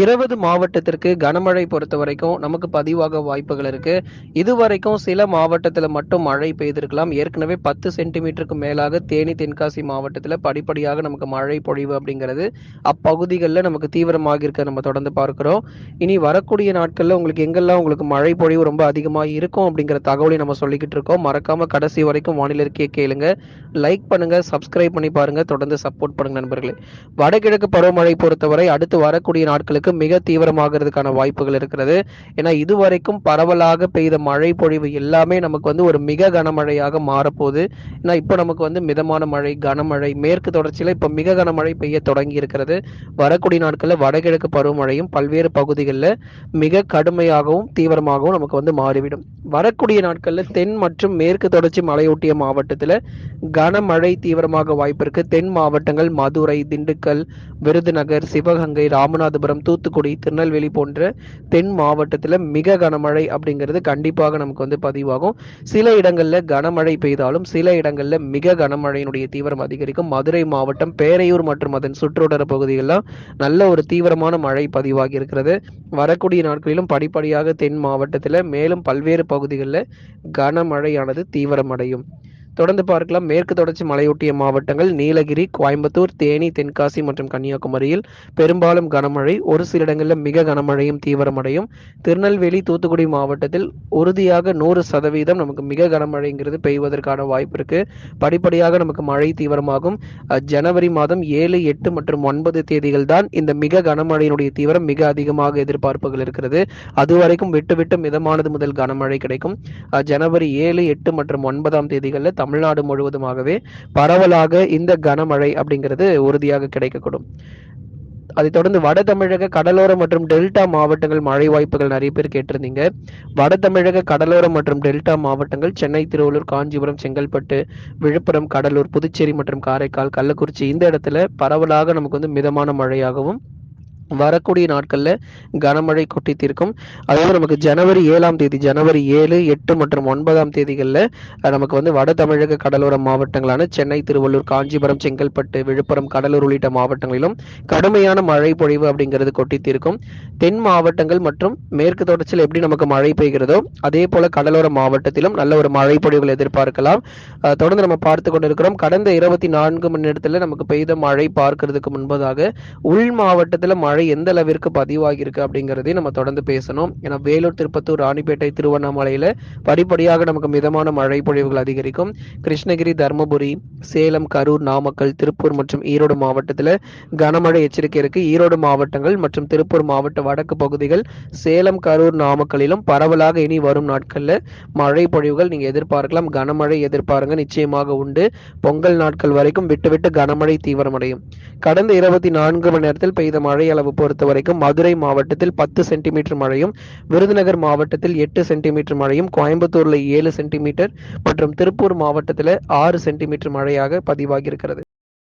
இருபது மாவட்டத்திற்கு கனமழை பொறுத்த வரைக்கும் நமக்கு பதிவாக வாய்ப்புகள் இருக்கு. இதுவரைக்கும் சில மாவட்டத்தில் மட்டும் மழை பெய்திருக்கலாம். ஏற்கனவே பத்து சென்டிமீட்டருக்கு மேலாக தேனி தென்காசி மாவட்டத்தில் படிப்படியாக நமக்கு மழை பொழிவு அப்படிங்கிறது அப்பகுதிகளில் நமக்கு தீவிரமாக இருக்க நம்ம தொடர்ந்து பார்க்கிறோம். இனி வரக்கூடிய நாட்களில் உங்களுக்கு எங்கெல்லாம் உங்களுக்கு மழை பொழிவு ரொம்ப அதிகமாக இருக்கும் அப்படிங்கிற தகவலை நம்ம சொல்லிக்கிட்டு இருக்கோம். மறக்காம கடைசி வரைக்கும் வானிலை இருக்கே கேளுங்க. லைக் பண்ணுங்க சப்ஸ்கிரைப் பண்ணி பாருங்க. தொடர்ந்து சப்போர்ட் பண்ணுங்க நண்பர்களே. வடகிழக்கு பருவமழை பொறுத்தவரை அடுத்து வரக்கூடிய நாட்களுக்கு மிக தீவிரமாகிறதுக்கான வாய்ப்புகள் இருக்கிறது. ஏன்னா இதுவரைக்கும் பரவலாக பெய்த மழை பொழிவு எல்லாமே நமக்கு வந்து ஒரு மிக கனமழையாக மாறப்போகுது. ஏன்னா இப்போ நமக்கு வந்து மிதமான மழை கனமழை மேற்கு தொடர்ச்சியில் இப்போ மிக கனமழை பெய்ய தொடங்கி இருக்கிறது. வரக்கூடிய நாட்களில் வடகிழக்கு பருவமழையும் பல்வேறு பகுதிகளில் மிக கடுமையாகவும் தீவிரமாகவும் நமக்கு வந்து மாறிவிடும். வரக்கூடிய நாட்களில் தென் மற்றும் மேற்கு தொடர்ச்சி மலையொட்டிய மாவட்டத்தில் கனமழை தீவிரமாக வாய்ப்பு இருக்கு தென் மாவட்டங்கள் மதுரை திண்டுக்கல் விருதுநகர் சிவகங்கை ராமநாதபுரம் தூத்துக்குடி திருநெல்வேலி போன்ற தென் மாவட்டத்தில் மிக கனமழை அப்படிங்கிறது கண்டிப்பாக நமக்கு வந்து பதிவாகும். சில இடங்களில் கனமழை பெய்தாலும் சில இடங்களில் மிக கனமழையினுடைய தீவிரம் அதிகரிக்கும். மதுரை மாவட்டம் பேரையூர் மற்றும் அதன் சுற்றுவட்டார பகுதிகளெலாம் நல்ல ஒரு தீவிரமான மழை பதிவாகி இருக்கிறது. வரக்கூடிய நாட்களிலும் படிப்படியாக தென் மாவட்டத்தில் மேலும் பல்வேறு பகுதிகளில் கனமழையானது தீவிரமடையும். தொடர்ந்து பார்க்கலாம். மேற்கு தொடர்ச்சி மலையொட்டிய மாவட்டங்கள் நீலகிரி கோயம்புத்தூர் தேனி தென்காசி மற்றும் கன்னியாகுமரியில் பெரும்பாலும் கனமழை. ஒரு சில இடங்களில் மிக கனமழையும் தீவிரமடையும். திருநெல்வேலி தூத்துக்குடி மாவட்டத்தில் உறுதியாக நூறு சதவீதம் நமக்கு மிக கனமழைங்கிறது பெய்வதற்கான வாய்ப்பு இருக்கு. படிப்படியாக நமக்கு மழை தீவிரமாகும். ஜனவரி மாதம் ஏழு எட்டு மற்றும் ஒன்பது தேதிகள் தான் இந்த மிக கனமழையினுடைய தீவிரம் மிக அதிகமாக எதிர்பார்ப்புகள் இருக்கிறது. அதுவரைக்கும் விட்டு விட்டு மிதமானது முதல் கனமழை கிடைக்கும். ஜனவரி ஏழு எட்டு மற்றும் ஒன்பதாம் தேதிகளில் தமிழ்நாடு முழுவதுமாகவே பரவலாக இந்த கனமழை அப்படிங்கிறது உறுதியாக கிடைக்கக்கூடும். அதைத் தொடர்ந்து வட தமிழக கடலோர மற்றும் டெல்டா மாவட்டங்கள் மழை வாய்ப்புகள் நிறைய பேர் கேட்டிருந்தீங்க. வட தமிழக கடலோர மற்றும் டெல்டா மாவட்டங்கள் சென்னை திருவள்ளூர் காஞ்சிபுரம் செங்கல்பட்டு விழுப்புரம் கடலூர் புதுச்சேரி மற்றும் காரைக்கால் கள்ளக்குறிச்சி இந்த இடத்துல பரவலாக நமக்கு வந்து மிதமான மழையாகவும் வரக்கூடிய நாட்களில் கனமழை கொட்டி தீர்க்கும் அதாவது நமக்கு ஜனவரி ஏழாம் தேதி ஜனவரி ஏழு எட்டு மற்றும் ஒன்பதாம் தேதிகளில் நமக்கு வந்து வட தமிழக கடலோர மாவட்டங்களான சென்னை திருவள்ளூர் காஞ்சிபுரம் செங்கல்பட்டு விழுப்புரம் கடலூர் உள்ளிட்ட மாவட்டங்களிலும் கடுமையான மழை பொழிவு அப்படிங்கிறது கொட்டி தீர்க்கும் தென் மாவட்டங்கள் மற்றும் மேற்கு தொடர்ச்சியில் எப்படி நமக்கு மழை பெய்கிறதோ அதே போல கடலோர மாவட்டத்திலும் நல்ல ஒரு மழை பொழிவுகள் எதிர்பார்க்கலாம். தொடர்ந்து நம்ம பார்த்து கொண்டிருக்கிறோம். கடந்த இருபத்தி நான்கு மணி நேரத்தில் நமக்கு பெய்த மழை பார்க்கறதுக்கு முன்பதாக உள் மாவட்டத்தில் மழை எந்த அளவிற்கு பதிவாகியிருக்கு அப்படிங்கிறதையும் நம்ம தொடர்ந்து பேசணும். ஏன்னா வேலூர் திருப்பத்தூர் ராணிப்பேட்டை திருவண்ணாமலையில படிப்படியாக நமக்கு மிதமான மழை பொழிவுகள் அதிகரிக்கும். கிருஷ்ணகிரி தருமபுரி சேலம் கரூர் நாமக்கல் திருப்பூர் மற்றும் ஈரோடு மாவட்டத்தில் கனமழை எச்சரிக்கை இருக்கு. ஈரோடு மாவட்டங்கள் மற்றும் திருப்பூர் மாவட்ட வடக்கு பகுதிகள் சேலம் கரூர் நாமக்கலிலும் பரவலாக இனி வரும் நாட்களில் மழை பொழிவுகள் நீங்க எதிர்பார்க்கலாம். கனமழை எதிர்பாருங்க நிச்சயமாக உண்டு. பொங்கல் நாட்கள் வரைக்கும் விட்டு விட்டு கனமழை தீவிரமடையும். கடந்த இருபத்தி நான்கு மணி நேரத்தில் பெய்த மழை அளவு பொறுத்த வரைக்கும் மதுரை மாவட்டத்தில் பத்து சென்டிமீட்டர் மழையும் விருதுநகர் மாவட்டத்தில் எட்டு சென்டிமீட்டர் மழையும் கோயம்புத்தூர்ல ஏழு சென்டிமீட்டர் மற்றும் திருப்பூர் மாவட்டத்தில் ஆறு சென்டிமீட்டர் மழையாக பதிவாகி இருக்கிறது